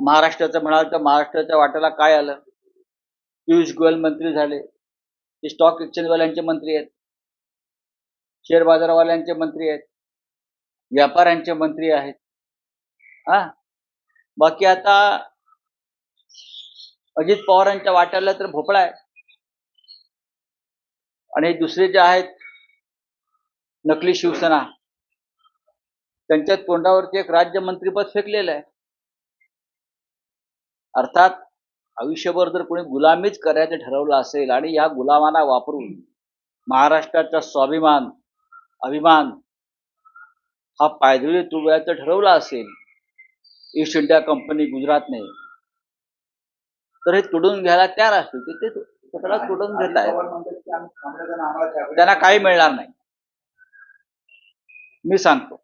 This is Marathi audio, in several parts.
महाराष्ट्राचं म्हणाल तर महाराष्ट्राच्या वाट्याला काय आलं? पियुष गोयल मंत्री झाले. ते स्टॉक एक्सचेंजवाल्यांचे मंत्री आहेत. शेअर बाजारवाल्यांचे मंत्री आहेत. व्यापाऱ्यांचे मंत्री आहेत. हा? बाकी आता अजित पवारांच्या वाट्याला तर भोपळा आहे. आणि दुसरे जे आहेत नकली शिवसेना. त्यांच्या तोंडावरती एक राज्यमंत्रीपद फेकलेलं आहे. अर्थात आयुष्यभर जर कोणी गुलामीच करायचं ठरवलं असेल आणि या गुलामांना वापरून महाराष्ट्राचा स्वाभिमान अभिमान हा पायदळी तुडवायचं ठरवलं असेल ईस्ट इंडिया कंपनी गुजरातने तर हे तुडून घ्यायला तयार असतील. ते ते स्वतःला तुडून घेत आहेत. त्यांना काही मिळणार नाही. मी सांगतो.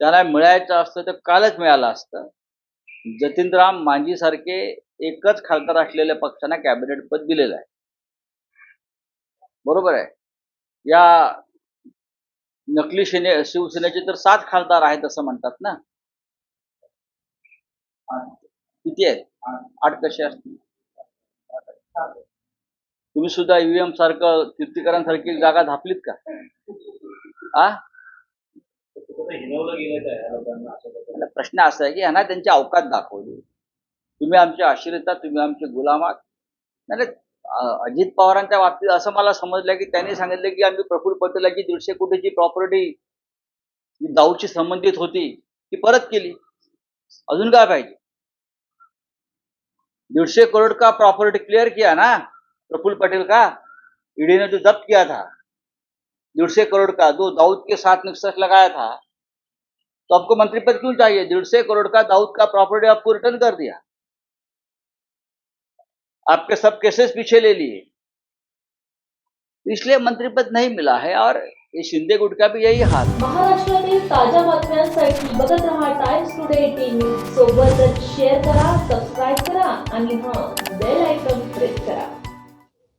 त्यांना मिळायचं असतं तर कालच मिळालं असतं. जतीनराम मांझीसारखे एकच खासदार असलेल्या पक्षांना कॅबिनेट पद दिलेलं आहे. बरोबर आहे? या नकली सेने शिवसेनेचे तर सात खासदार आहेत असं म्हणतात ना? किती आहेत? आठ कसे असतील? तुम्ही सुद्धा ईव्हीएम सारखं कीर्तिकरांसारखी जागा झापलीत का? आ? हिनवलं गेलं प्रश्न असा आहे की यांना त्यांची अवकात दाखवली. तुम्ही आमचे आश्रिता तुम्ही आमचे गुलाम आहात. नाही अजित पवारांच्या बाबतीत असं मला समजलं की त्यांनी सांगितलं की आम्ही प्रफुल्ल पटेलाची दीडशे कोटीची प्रॉपर्टी दाऊदशी संबंधित होती ती परत केली. अजून काय पाहिजे? दीडशे करोड़ का प्रॉपर्टी क्लियर किया ना? प्रफुल्ल पटेल का? ईडी ने जो जब्त किया था. डेढ़ करोड़ का? जो दाऊद के साथ निक्सस लगाया था तो आपको मंत्री पद क्यों चाहिए? डेढ़ सौ करोड़ का दाऊद का प्रॉपर्टी आपको रिटर्न कर दिया। आपके सब केसेस पीछे ले लिए। इसलिए मंत्री पद नहीं मिला है और ये शिंदे गुट का भी यही हाल। महाराष्ट्रातील ताज्या बातम्यांसाठी बघत रहा टाइम्स टुडे करा करा आणि बेल आयकॉन प्रेस करा।